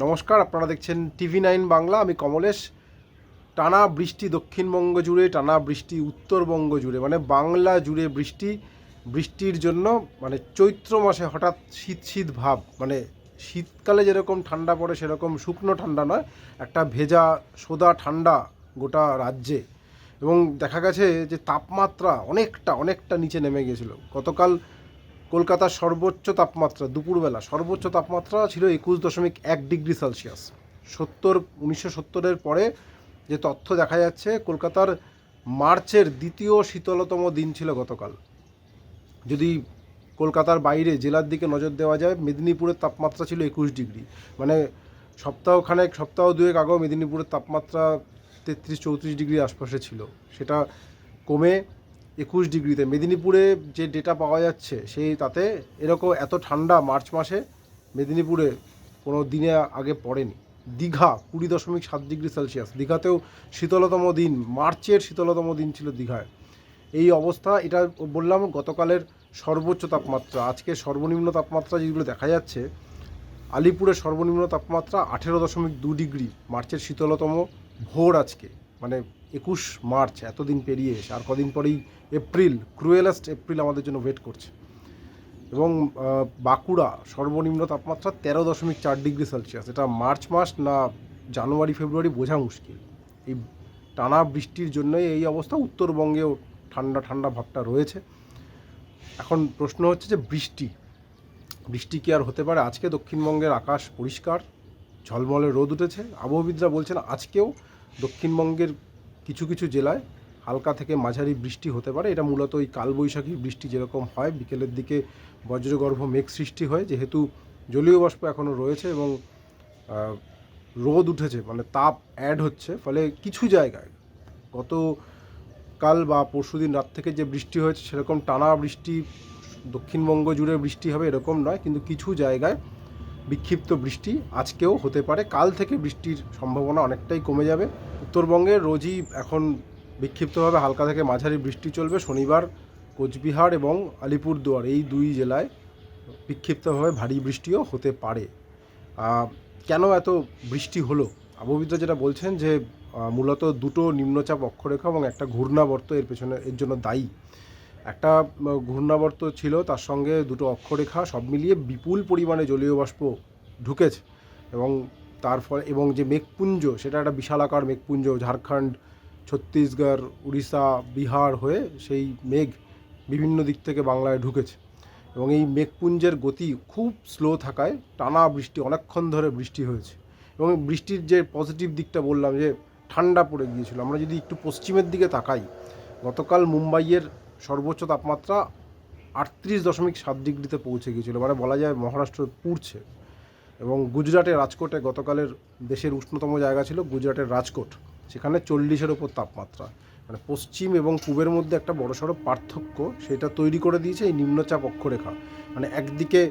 নমস্কার, আপনারা দেখছেন টিভি নাইন বাংলা। আমি কমলেশ। টানা বৃষ্টি দক্ষিণবঙ্গ জুড়ে, টানা বৃষ্টি উত্তরবঙ্গ জুড়ে। মানে বাংলা জুড়ে বৃষ্টি, বৃষ্টির জন্য মানে চৈত্র মাসে হঠাৎ শীত শীত ভাব। মানে শীতকালে যেরকম ঠান্ডা পড়ে, সেরকম শুকনো ঠান্ডা নয়, একটা ভেজা, সোদা ঠান্ডা গোটা রাজ্যে। এবং দেখা গেছে যে তাপমাত্রা অনেকটা অনেকটা নিচে নেমে গিয়েছিল গতকাল কলকাতার সর্বোচ্চ তাপমাত্রা দুপুরবেলা সর্বোচ্চ তাপমাত্রা ছিল একুশ দশমিক এক ডিগ্রি সেলসিয়াস। সত্তর, উনিশশো সত্তরের পরে যে তথ্য দেখা যাচ্ছে, কলকাতার মার্চের দ্বিতীয় শীতলতম দিন ছিল গতকাল। যদি কলকাতার বাইরে জেলার দিকে নজর দেওয়া যায়, মেদিনীপুরের তাপমাত্রা ছিল একুশ ডিগ্রি। মানে সপ্তাহখানেক, সপ্তাহ দুয়েক আগেও মেদিনীপুরের তাপমাত্রা তেত্রিশ, চৌত্রিশ ডিগ্রি আশপাশে ছিল। সেটা কমে একুশ ডিগ্রিতে। মেদিনীপুরে যে ডেটা পাওয়া যাচ্ছে, সেই তাতে এরকম এত ঠান্ডা মার্চ মাসে মেদিনীপুরে কোনো দিনে আগে পড়েনি। দীঘা কুড়ি দশমিক সাত ডিগ্রি সেলসিয়াস। দীঘাতেও শীতলতম দিন, মার্চের শীতলতম দিন ছিল দীঘায়। এই অবস্থা, এটা বললাম, গতকালের সর্বোচ্চ তাপমাত্রা। আজকে সর্বনিম্ন তাপমাত্রা যেগুলো দেখা যাচ্ছে আলিপুরের সর্বনিম্ন তাপমাত্রা আঠেরো দশমিক দু ডিগ্রি। মার্চের শীতলতম ভোর আজকে। মানে একুশ মার্চ, এতদিন পেরিয়ে এসে, আর কদিন পরেই এপ্রিল ক্রুয়েলাস্ট এপ্রিল আমাদের জন্য ওয়েট করছে। এবং বাঁকুড়া সর্বনিম্ন তাপমাত্রা তেরো দশমিক চার ডিগ্রি সেলসিয়াস। এটা মার্চ মাস না জানুয়ারি, ফেব্রুয়ারি বোঝা মুশকিল। এই টানা বৃষ্টির জন্যই এই অবস্থা। উত্তরবঙ্গেও ঠান্ডা ঠান্ডা ভাবটা রয়েছে। এখন প্রশ্ন হচ্ছে যে বৃষ্টি বৃষ্টি কি আর হতে পারে? আজকে দক্ষিণবঙ্গের আকাশ পরিষ্কার, ঝলমলে রোদ উঠেছে। আবহবিদরা বলছেন আজকেও দক্ষিণবঙ্গের কিছু কিছু জেলায় হালকা থেকে মাঝারি বৃষ্টি হতে পারে। এটা মূলত ওই কালবৈশাখী বৃষ্টি যেরকম হয়, বিকেলের দিকে বজ্রগর্ভ মেঘ সৃষ্টি হয়, যেহেতু জলীয় বাষ্প এখনও রয়েছে এবং রোদ উঠেছে মানে তাপ অ্যাড হচ্ছে, ফলে কিছু জায়গায় গত কাল বা পরশুদিন রাত থেকে যে বৃষ্টি হয়েছে, সেরকম টানা বৃষ্টি, দক্ষিণবঙ্গ জুড়ে বৃষ্টি হবে এরকম নয়, কিন্তু কিছু জায়গায় বিক্ষিপ্ত বৃষ্টি আজকেও হতে পারে। কাল থেকে বৃষ্টির সম্ভাবনা অনেকটাই কমে যাবে। উত্তরবঙ্গে রোজই এখন বিক্ষিপ্তভাবে হালকা থেকে মাঝারি বৃষ্টি চলবে। শনিবার কোচবিহার এবং আলিপুরদুয়ার এই দুই জেলায় বিক্ষিপ্তভাবে ভারী বৃষ্টিও হতে পারে। কেন এত বৃষ্টি হলো? আবহবিদরা যেটা বলছেন যে মূলত দুটো নিম্নচাপ অক্ষরেখা এবং একটা ঘূর্ণাবর্ত এর পেছনে, এর জন্য দায়ী। একটা ঘূর্ণাবর্ত ছিল, তার সঙ্গে দুটো অক্ষরেখা সব মিলিয়ে বিপুল পরিমাণে জলীয় বাষ্প ঢুকেছে এবং তার ফলে এবং যে মেঘপুঞ্জ, সেটা একটা বিশালাকার মেঘপুঞ্জ, ঝাড়খণ্ড, ছত্তিশগড়, উড়িষ্যা, বিহার হয়ে সেই মেঘ বিভিন্ন দিক থেকে বাংলায় ঢুকেছে। এবং এই মেঘপুঞ্জের গতি খুব স্লো থাকায় টানা বৃষ্টি, অনেকক্ষণ ধরে বৃষ্টি হয়েছে। এবং বৃষ্টির যে পজিটিভ দিকটা বললাম যে ঠান্ডা পড়ে গিয়েছিল। আমরা যদি একটু পশ্চিমের দিকে তাকাই, গতকাল মুম্বাইয়ের সর্বোচ্চ তাপমাত্রা আটত্রিশ দশমিক সাত ডিগ্রিতে পৌঁছে গিয়েছিল। মানে বলা যায় মহারাষ্ট্র পুড়ছে। এবং গুজরাটে রাজকোটে গতকালের দেশের উষ্ণতম জায়গা ছিল গুজরাটের রাজকোট। সেখানে চল্লিশের ওপর তাপমাত্রা। মানে পশ্চিম এবং পূবের মধ্যে একটা বড়সড় পার্থক্য সেটা তৈরি করে দিয়েছে এই নিম্নচাপ অক্ষরেখা। মানে একদিকে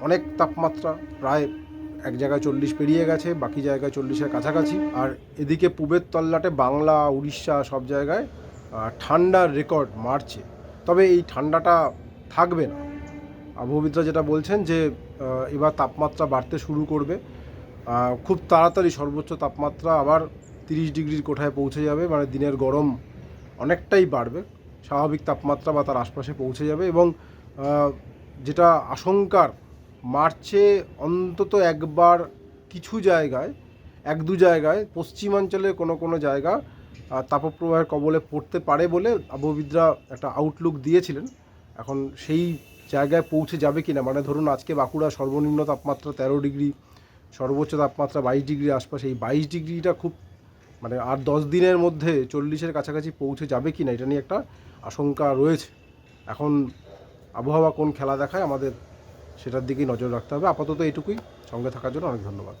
অনেক তাপমাত্রা, প্রায় এক জায়গায় চল্লিশ পেরিয়ে গেছে, বাকি জায়গায় চল্লিশের কাছাকাছি। আর এদিকে পূবের তল্লাটে বাংলা, উড়িষ্যা সব জায়গায় ঠান্ডার রেকর্ড মারছে। তবে এই ঠান্ডাটা থাকবে না। আবহবিদরা যেটা বলছেন যে এবার তাপমাত্রা বাড়তে শুরু করবে। খুব তাড়াতাড়ি সর্বোচ্চ তাপমাত্রা আবার তিরিশ ডিগ্রির কোঠায় পৌঁছে যাবে মানে দিনের গরম অনেকটাই বাড়বে। স্বাভাবিক তাপমাত্রা বা তার আশপাশে পৌঁছে যাবে এবং যেটা আশঙ্কার, মার্চে অন্তত একবার কিছু জায়গায়, এক দু জায়গায় পশ্চিমাঞ্চলের কোনো কোনো জায়গা তাপপ্রবাহের কবলে পড়তে পারে বলে আবহবিদরা একটা আউটলুক দিয়েছিলেন। এখন সেই জায়গায় পৌঁছে যাবে কি না মানে ধরুন আজকে বাঁকুড়া সর্বনিম্ন তাপমাত্রা তেরো ডিগ্রি, সর্বোচ্চ তাপমাত্রা বাইশ ডিগ্রি আশপাশে, এই বাইশ ডিগ্রিটা খুব মানে আর দশ দিনের মধ্যে চল্লিশের কাছাকাছি পৌঁছে যাবে কি না এটা নিয়ে একটা আশঙ্কা রয়েছে। এখন আবহাওয়া কোন খেলা দেখায় আমাদের সেটার দিকেই নজর রাখতে হবে। আপাতত এটুকুই। সঙ্গে থাকার জন্য অনেক ধন্যবাদ।